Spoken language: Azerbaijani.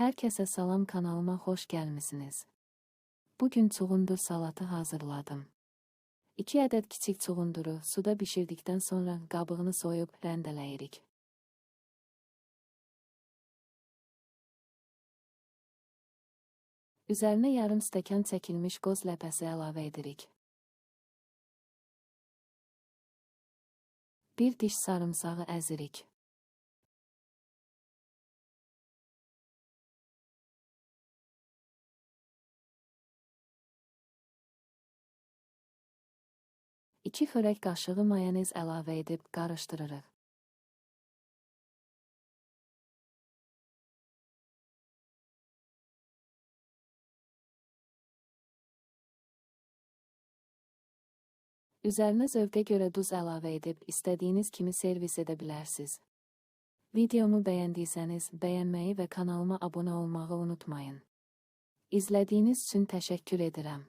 Herkese salam kanalıma hoş gelmişsiniz. Bugün çuğundur salatı hazırladım. 2 adet kiçik çuğunduru suda pişirdikten sonra qabığını soyub rəndələyirik. Üzərinə yarım stəkan çəkilmiş qoz ləpəsi əlavə edirik. Bir diş sarımsağı əzirik. İki xörək qaşığı mayonez əlavə edib qarışdırırıq. Üzərinə zövqə görə duz əlavə edib istədiyiniz kimi servis edə bilərsiniz. Videomu bəyəndiysəniz bəyənməyi və kanalıma abunə olmağı unutmayın. İzlədiyiniz üçün təşəkkür edirəm.